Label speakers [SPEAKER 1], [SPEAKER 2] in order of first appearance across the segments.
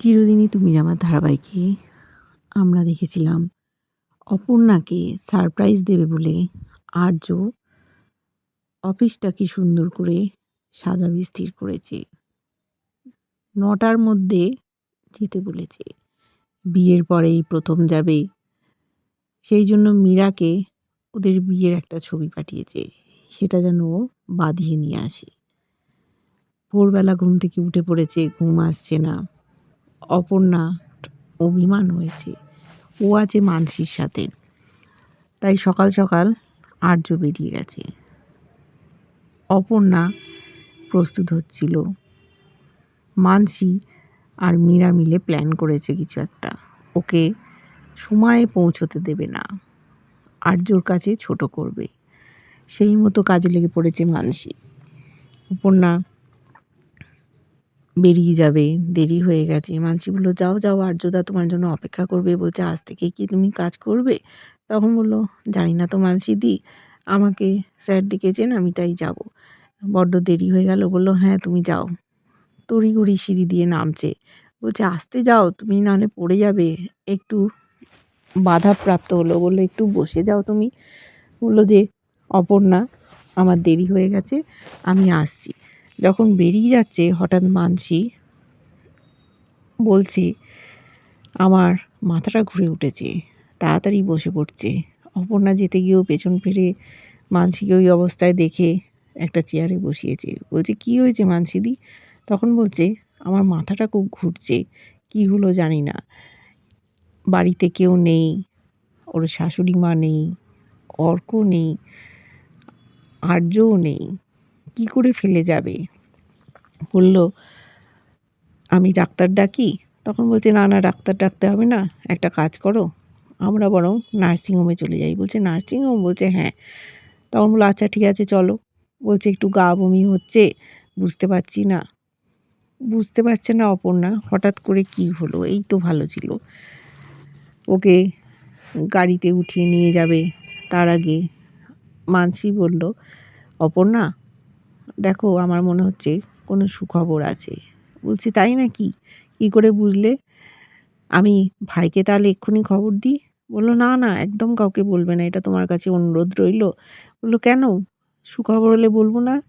[SPEAKER 1] চিরদিনই তুমি আমার ধারাবাহিকে আমরা দেখেছিলাম। অপর্ণাকে সারপ্রাইজ দেবে বলে আর্য অফিসটা কি সুন্দর করে সাজাবে স্থির করেছে। নটার মধ্যে যেতে বলেছে। বিয়ের পরেই প্রথম যাবে। সেই জন্য মীরাকে ওদের বিয়ের একটা ছবি পাঠিয়েছে। সেটা যেন ও বাঁধিয়ে নিয়ে আসে। ভোরবেলা ঘুম থেকে উঠে পড়েছে, ঘুম আসছে না। অপর্ণা অভিমান হয়েছে। ও আছে মানসির সাথে। তাই সকাল সকাল আর্য বেরিয়ে গেছে। অপর্ণা প্রস্তুত হচ্ছিল। মানসি আর মীরা মিলে প্ল্যান করেছে কিছু একটা। ওকে সময়ে পৌঁছতে দেবে না। আর্যর কাছে ছোট করবে। সেই মতো কাজে লেগে পড়েছে মানসি। অপর্ণা বেরিয়ে যাবে, দেরি হয়ে গেছে। মানসি বলল, যাও যাও, আর্যদা তোমার জন্য অপেক্ষা করবে। বলছে, আজ থেকে কি তুমি কাজ করবে? তখন বলল, জানি না তো মানসি দি, আমাকে স্যার ডেকেছেন, আমি তাই যাব। বড্ড দেরি হয়ে গেল, বলল হ্যাঁ তুমি যাও। তড়িঘড়ি সিঁড়ি দিয়ে নামছে। বলছে, আসতে যাও, তুমি নাহলে পড়ে যাবে। একটু বাধাপ্রাপ্ত হলো, বলল, একটু বসে যাও তুমি। বলল যে, অপর্ণা, আমার দেরি হয়ে গেছে, আমি আসছি। যখন বেরিয়ে যাচ্ছে হঠাৎ মানসি, বলছে, আমার মাথাটা ঘুরে উঠেছে, তাড়াতাড়ি বসে পড়ছে। অপর্ণা যেতে গিয়েও পেছন ফিরে মানসিকে ওই অবস্থায় দেখে একটা চেয়ারে বসিয়েছে। বলছে, কি হয়েছে মানসিদি তখন বলছে, আমার মাথাটা খুব ঘুরছে, কি হলো জানি না। বাড়িতে কেউ নেই, ওর শাশুড়ি মা নেই, অর্ক নেই, আর্যও নেই। কি করে ফেলে যাবে? বলল, আমি ডাক্তার ডাকি? তখন বলছে, না না, ডাক্তার ডাকতে হবে না, একটা কাজ করো। আমরা বরং নার্সিংহোমে চলে যাই। বলছে নার্সিংহোম বলছে হ্যাঁ। তখন বলল আচ্ছা ঠিক আছে, চলো। বলছে, একটু গা বমি হচ্ছে, বুঝতে পারছি না। বুঝতে পারছে না, অপর্ণা, হঠাৎ করে কি হলো? এই তো ভালো ছিল। ওকে গাড়িতে উঠিয়ে নিয়ে যাবে। তার আগে মানসি বলল, অপর্ণা দেখো আমার মনে হচ্ছে কোনো সুখবর আছে। বলছি, তাই নাকি? কী করে বুঝলে? আমি ভাইকে তাহলে এক্ষুনি খবর দিই? বলল, না না, একদম কাউকে বলবে না, এটা তোমার কাছে অনুরোধ রইল। বলল, কেন? সুখবর হলে বলব না?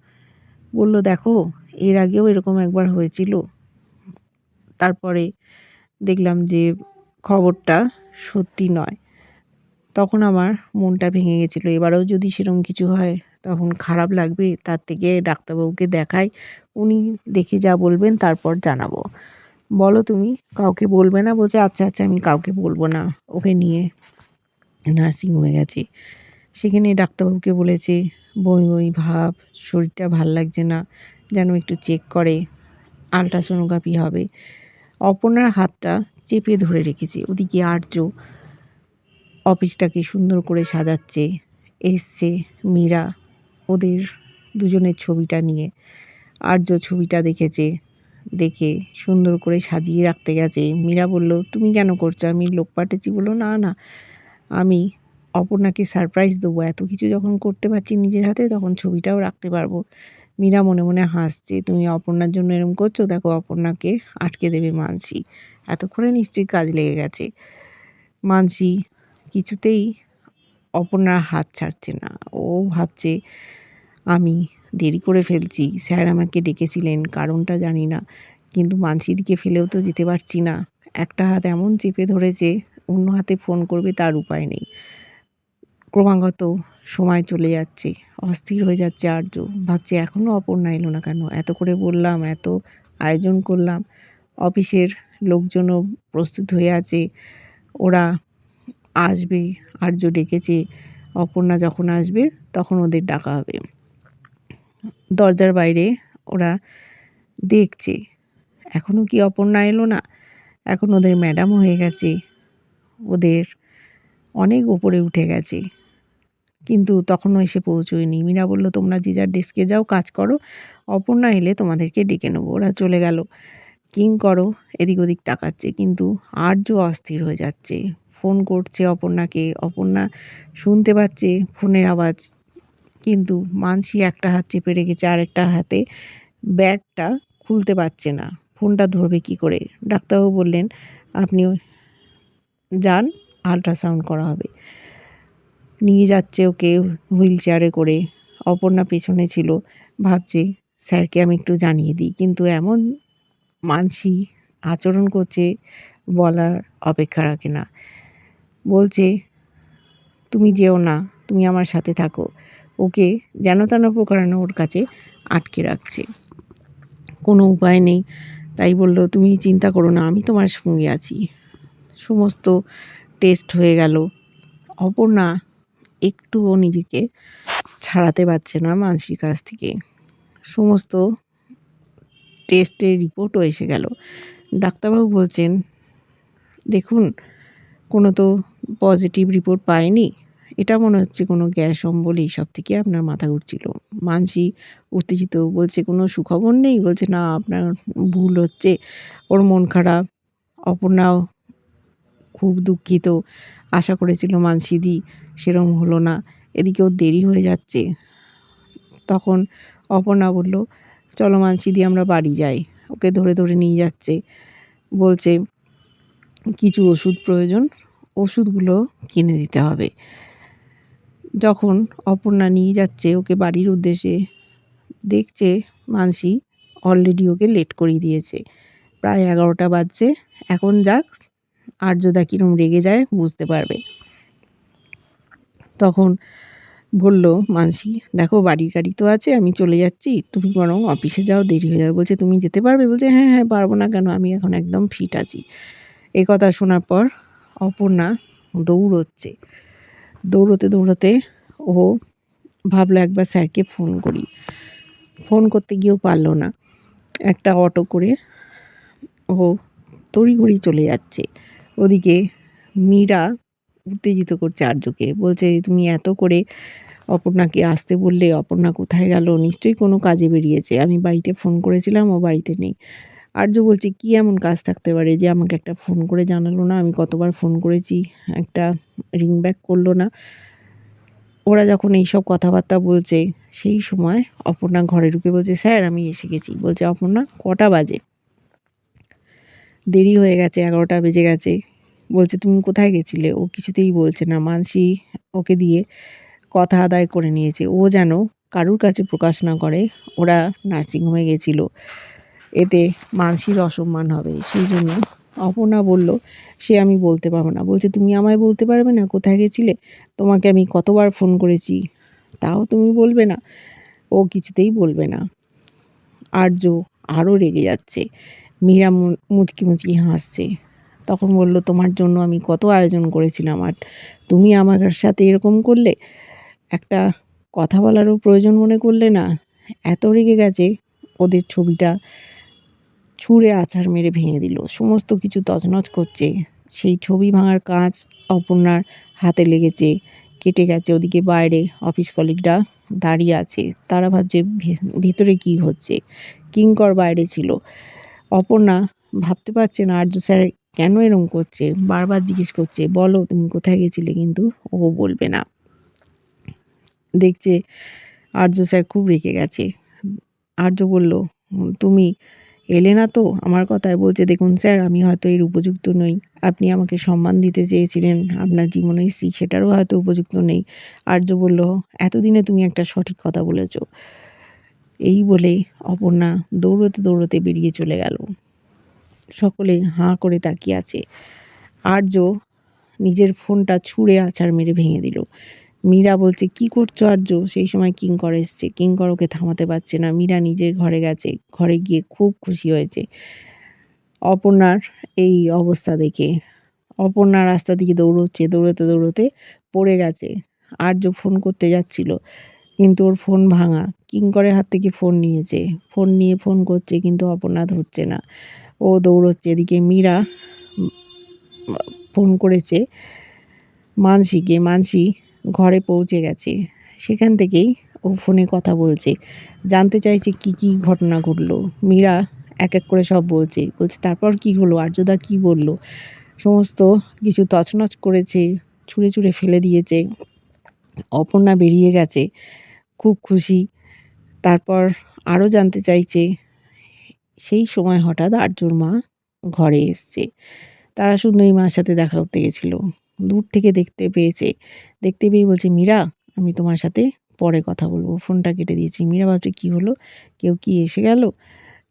[SPEAKER 1] বলল, দেখো, এর আগেও এরকম একবার হয়েছিল। তারপরে দেখলাম যে খবরটা সত্যি নয়। তখন আমার মনটা ভেঙে গেছিল। এবারেও যদি সেরকম কিছু হয় তখন খারাপ লাগবে, তার থেকে ডাক্তারবাবুকে দেখাই, উনি দেখে যা বলবেন তারপর জানাব। বলো তুমি, কাউকে বলবে না, বলছে আচ্ছা আচ্ছা আমি কাউকে বলব না, ওকে নিয়ে নার্সিং নার্সিংহোমে গেছে। সেখানে ডাক্তারবাবুকে বলেছে বই বই ভাব, শরীরটা ভালো লাগছে না, যেন একটু চেক করে আলট্রাসোনোগ্রাফি হবে। অপর্ণার হাতটা চেপে ধরে রেখেছে, ওদিকে আর্য অফিসটাকে সুন্দর করে সাজাচ্ছে, এসছে, মীরা ওদের দুজনের ছবিটা নিয়ে। আর্য ছবিটা দেখেছে, দেখে সুন্দর করে সাজিয়ে রাখতে গেছে। মীরা বলল, তুমি কেন করছ? আমি লোক পাঠিয়েছি বলল, না না, আমি অপর্ণাকে সারপ্রাইজ দেবো। এত কিছু যখন করতে পারছি নিজের হাতে, তখন ছবিটাও রাখতে পারব। মীরা মনে মনে হাসছে, তুমি অপর্ণার জন্য এরম করছ? দেখো, অপর্ণাকে আটকে দেবে মানসি। এতক্ষণে নিশ্চয়ই কাজ লেগে গেছে। মানসি কিছুতেই অপর্ণার হাত ছাড়ছে না। ও ভাবছে আমি দেরি করে ফেলছি। স্যার আমাকে ডেকেছিলেন, কারণটা জানি না। কিন্তু মানসিদিকে ফেলেও তো যেতে পারছি না। একটা হাত এমন চেপে ধরেছে, অন্য হাতে ফোন করবে তার উপায় নেই। ক্রমাগত সময় চলে যাচ্ছে, অস্থির হয়ে যাচ্ছে আর্য। ভাবছে এখনও অপর্ণা এলো না কেন? এত করে বললাম, এত আয়োজন করলাম। অফিসের লোকজনও প্রস্তুত হয়ে আছে। ওরা আসবে, আর্য ডেকেছে। অপর্ণা যখন আসবে, তখন ওদের ডাকা হবে। দরজার বাইরে ওরা দেখছে। এখনও কি অপর্ণা এলো না? এখন ওদের ম্যাডাম হয়ে গেছে। ওদের অনেক ওপরে উঠে গেছে। কিন্তু তখনও এসে পৌঁছোয়নি। মীরা বলল, তোমরা যে যার ডেস্কে যাও, কাজ করো। অপর্ণা এলে তোমাদেরকে ডেকে নেব। ওরা চলে গেল। কিং করো, এদিক ওদিক তাকাচ্ছে। কিন্তু আর্য অস্থির হয়ে যাচ্ছে। ফোন করছে অপর্ণাকে। অপর্ণা শুনতে পাচ্ছে ফোনের আওয়াজ। কিন্তু মানসি একটা হাত চেপে রেখেছে আরেকটা হাতে ব্যাগটা খুলতে পারছে না। ফোনটা ধরবে কি করে? ডাক্তারবাবু বললেন আপনি যান আল্ট্রাসাউন্ড করা হবে। নিয়ে যাচ্ছে ওকে হুইল চেয়ারে করে। অপর্ণা পেছনে ছিল। ভাবছে, স্যারকে আমি একটু জানিয়ে দিই। কিন্তু এমন মানসি আচরণ করছে বলার অপেক্ষা রাখে না। বলছে, তুমি যেও না, তুমি আমার সাথে থাকো। ওকে যেন তেন প্রকারণে ওর কাছে আটকে রাখছে। কোনো উপায় নেই। তাই বলল, তুমি চিন্তা করো না, আমি তোমার সঙ্গে আছি। সমস্ত টেস্ট হয়ে গেল। অপর্ণা একটুও নিজেকে ছাড়াতে পারছে না মানসির কাছ থেকে। সমস্ত টেস্টের রিপোর্টও এসে গেল। ডাক্তারবাবু বলছেন, দেখুন, কোনো তো পজিটিভ রিপোর্ট পায়নি। এটা মনে হচ্ছে কোনো গ্যাস অম্বল এইসব থেকে আপনার মাথা ঘুরছিল। মানসি উত্তেজিত বলছে, কোনো সুখবর নেই? বলছে, না, আপনার ভুল হচ্ছে। ওর মন খারাপ। অপর্ণাও খুব দুঃখিত। আশা করেছিল মানসিদি সেরম হলো না। এদিকে ওর দেরি হয়ে যাচ্ছে। তখন অপর্ণা বলল, চলো মানসিদি আমরা বাড়ি যাই। ওকে ধরে ধরে নিয়ে যাচ্ছে। বলছে, কিছু ওষুধ প্রয়োজন। ওষুধগুলো কিনে দিতে হবে। যখন অপর্ণা নিয়ে যাচ্ছে ওকে বাড়ির উদ্দেশ্যে, দেখছে মানসি অলরেডি ওকে লেট করিয়ে দিয়েছে। প্রায় এগারোটা বাজছে, এখন যাক, আর্যদা কীরম রেগে যায় বুঝতে পারবে। তখন বলল, মানসি, দেখো বাড়ির গাড়ি তো আছে, আমি চলে যাচ্ছি, তুমি বরং অফিসে যাও, দেরি হয়ে যাবে। বলছে, তুমি যেতে পারবে? বলছে হ্যাঁ হ্যাঁ পারব না কেন, আমি এখন একদম ফিট আছি। এ কথা শোনার পর অপর্ণা দৌড়চ্ছে। দৌড়তে দৌড়তে ও ভাবলো একবার স্যারকে ফোন করি। ফোন করতে গিয়েও পারল না। একটা অটো করে ও তড়িঘড়ি চলে যাচ্ছে। ওদিকে মীরা উত্তেজিত করছে আর্যকে। বলছে, তুমি এত করে অপর্ণাকে আসতে বললে, অপর্ণা কোথায় গেল? নিশ্চয়ই কোনো কাজে বেরিয়েছে। আমি বাড়িতে ফোন করেছিলাম, ও বাড়িতে নেই। আর্য বলছে, কি এমন কাজ থাকতে পারে যে আমাকে একটা ফোন করে জানালো না? আমি কতবার ফোন করেছি, একটা রিং ব্যাক করল না? ওরা যখন এইসব কথাবার্তা বলছে, সেই সময় অপর্ণা ঘরে ঢুকে বলছে, স্যার, আমি এসে গেছি। বলছে, অপর্ণা, কটা বাজে? দেরি হয়ে গেছে, এগারোটা বেজে গেছে। বলছে, তুমি কোথায় গেছিলে? ও কিছুতেই বলছে না। মানসি ওকে দিয়ে কথা আদায় করে নিয়েছে। ও যেন কারুর কাছে প্রকাশ না করে, ওরা নার্সিংহোমে গেছিল। এতে মানসির অসম্মান হবে। সেই জন্য অপর্ণা বলল, সে আমি বলতে পারব না। বলছে, তুমি আমায় বলতে পারবে না? কোথায় গেছিলে? তোমাকে আমি কতবার ফোন করেছি। তাও তুমি বলবে না? ও কিছুতেই বলবে না। আর্য আরও রেগে যাচ্ছে। মীরা মুচকি মুচকি হাসছে। তখন বলল, তোমার জন্য আমি কত আয়োজন করেছিলাম, আর তুমি আমার সাথে এরকম করলে? একটা কথা বলারও প্রয়োজন মনে করলে না? এত রেগে গেছে? ওদের ছবিটা ছুঁড়ে আছাড় মেরে ভেঙে দিল। সমস্ত কিছু তছনছ করছে। সেই ছবি ভাঙার কাজ অপর্ণার হাতে লেগেছে। কেটে গেছে ওদিকে বাইরে। অফিস কলিগরা দাঁড়িয়ে আছে। তারা ভাবছে ভেতরে কি হচ্ছে? কিঙ্কর বাইরে ছিল। অপর্ণা ভাবতে পারছে না আর্য স্যার কেন এরম করছে। বারবার জিজ্ঞেস করছে, বলো, তুমি কোথায় গেছিলে? কিন্তু ও বলবে না। দেখছে আর্য স্যার খুব রেগে গেছে। আর্য বলল, তুমি এলে না তো আমার কথায় বলছে, দেখুন স্যার, আমি হয়তো এর উপযুক্ত নই। আপনি আমাকে সম্মান দিতে চেয়েছিলেন, আপনার জীবনে এসেছি, সেটারও হয়তো উপযুক্ত নেই। আর্য বলল, এতদিনে তুমি একটা সঠিক কথা বলেছ। এই বলে অপর্ণা দৌড়তে দৌড়তে বেরিয়ে চলে গেল। সকলে হাঁ করে তাকিয়ে আছে। আর্য নিজের ফোনটা ছুঁড়ে আছাড় মেরে ভেঙে দিল। মীরা বলছে, কি করছ আর্য? সেই সময় কিঙ্কর এসছে। কিঙ্কর ওকে থামাতে পারছে না। মীরা নিজের ঘরে গেছে। ঘরে গিয়ে খুব খুশি হয়েছে। অপর্ণার এই অবস্থা দেখে। অপর্ণা রাস্তা দিকে দৌড়চ্ছে, দৌড়তে দৌড়তে পড়ে গেছে। আর্য ফোন করতে যাচ্ছিল, কিন্তু ওর ফোন ভাঙা। কিঙ্করের হাত থেকে ফোন নিয়েছে। ফোন নিয়ে ফোন করছে, কিন্তু অপর্ণা ধরছে না। ও দৌড়চ্ছে এদিকে। মীরা ফোন করেছে মানসিকে। মানসি ঘরে পৌঁছে গেছে। সেখান থেকেই ও ফোনে কথা বলছে। জানতে চাইছে কি কি ঘটনা ঘটলো। মীরা এক এক করে সব বলছে। বলছে, তারপর কি হলো? আর্যদা কি বলল? সমস্ত কিছু তছনছ করেছে, ছুঁড়ে ছুঁড়ে ফেলে দিয়েছে। অপর্ণা বেরিয়ে গেছে, খুব খুশি। তারপর আরও জানতে চাইছে, সেই সময় হঠাৎ আর্যর মা ঘরে এসছে। তারা সুন্দরী মার সাথে দেখা করতে গেছিল। দূর থেকে দেখতে পেয়েছে। দেখতে পেয়ে বলছে, মীরা, আমি তোমার সাথে পরে কথা বলব। ফোনটা কেটে দিয়েছি। মীরা ভাবছে, কী হলো? কেউ কি এসে গেল?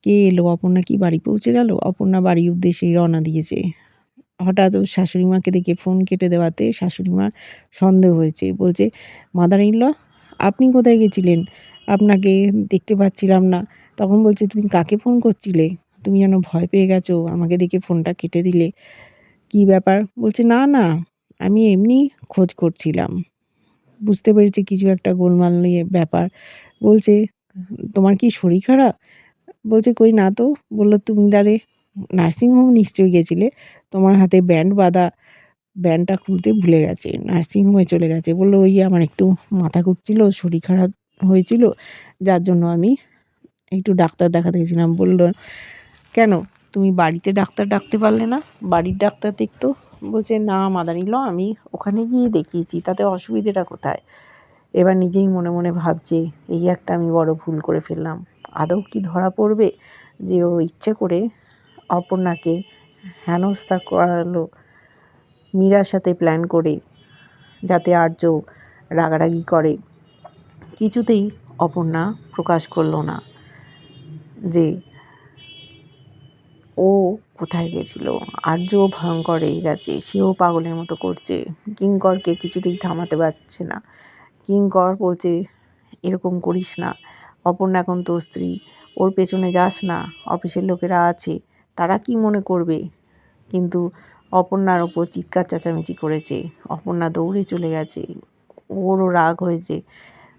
[SPEAKER 1] কে এলো? অপর্ণা কি বাড়ি পৌঁছে গেল? অপর্ণা বাড়ির উদ্দেশ্যেই রওনা দিয়েছে। হঠাৎ ওর শাশুড়ি মাকে দেখে ফোন কেটে দেওয়াতে শাশুড়ি মার সন্দেহ হয়েছে। বলছে, মাদার ইন ল আপনি কোথায় গেছিলেন? আপনাকে দেখতে পাচ্ছিলাম না। তখন বলছে, তুমি কাকে ফোন করছিলে? তুমি যেন ভয় পেয়ে গেছো। আমাকে দেখে ফোনটা কেটে দিলে। কি ব্যাপার? বলছে, না না আমি এমনি খোঁজ করছিলাম। বুঝতে পেরেছি কিছু একটা গোলমাল নিয়ে ব্যাপার। বলছে, তোমার কি শরীর খারাপ? বলছে, কই না তো। বলল, তুমি দাঁড়ে নার্সিংহোম নিশ্চয়ই গেছিলে। তোমার হাতে ব্যান্ড বাঁধা ব্যান্ডটা খুলতে ভুলে গেছে। নার্সিংহোমে চলে গেছে। বলল, ওই আমার একটু মাথা ঘুরছিল, শরীর খারাপ হয়েছিল। যার জন্য আমি একটু ডাক্তার দেখাতে গেছিলাম। বলল, কেন? তুমি বাড়িতে ডাক্তার ডাকতে পারলে না? বাড়ির ডাক্তার দেখতো? বলছে, না মাদানি ল, আমি ওখানে গিয়ে দেখিয়েছি, তাতে অসুবিধেটা কোথায়? এবার নিজেই মনে মনে ভাবছে, এই একটা আমি বড় ভুল করে ফেললাম। আদৌ কি ধরা পড়বে যে ও ইচ্ছে করে অপর্ণাকে হেনস্থা করালো মীরার সাথে প্ল্যান করে, যাতে আর্য রাগারাগি করে? কিছুতেই অপর্ণা প্রকাশ করল না যে ও কোথায় গেছিল? আর্য ভয়ঙ্কর রেগে গেছে, সেও পাগলের মতো করছে। কিঙ্করকে কিছুতেই থামাতে পারছে না। কিঙ্কর বলছে, এরকম করিস না। অপর্ণা এখন তো স্ত্রী। ওর পেছনে যাস না। অফিসের লোকেরা আছে। তারা কি মনে করবে? কিন্তু অপর্ণার ওপর চিৎকার চেঁচামেচি করেছে। অপর্ণা দৌড়ে চলে গেছে। ওরও রাগ হয়েছে।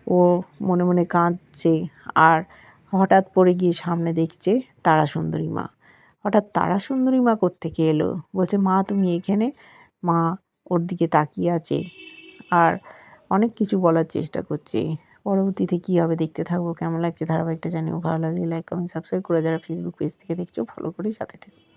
[SPEAKER 1] ও মনে মনে কাঁদছে। আর হঠাৎ পড়ে গিয়ে সামনে দেখছে তারা সুন্দরী মা। হঠাৎ তারা সুন্দরী মা কোত্থেকে এলো? বলছে, মা, তুমি এখানে? মা, ওর দিকে তাকিয়ে আছে আর অনেক কিছু বলার চেষ্টা করছে। পরবর্তীতে কী হবে দেখতে থাকব, কেমন লাগছে ধারাবাহিকটা জানিও, ভালো লাগলে লাইক কমেন্ট সাবস্ক্রাইব করে যারা ফেসবুক পেজ থেকে দেখছ ফলো করে সাথে থেকো।